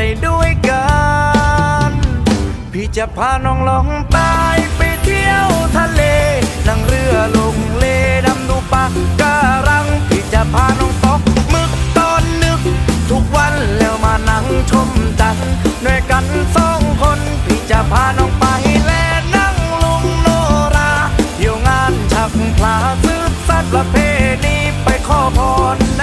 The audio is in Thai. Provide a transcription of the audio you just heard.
ไปด้วยกัน พี่จะพาน้องลองใต้ไปเที่ยวทะเล นั่งเรือลงเลดำดูปะการัง พี่จะพาน้องตกมึกตอนนึก ทุกวันแล้วมานั่งชมจันทร์ด้วยกันสองคน พี่จะพาน้องไปแลนั่งลุงโนราเที่ยวงานชักพลาซื้อสัตว์ประเพณีไปขอพรใน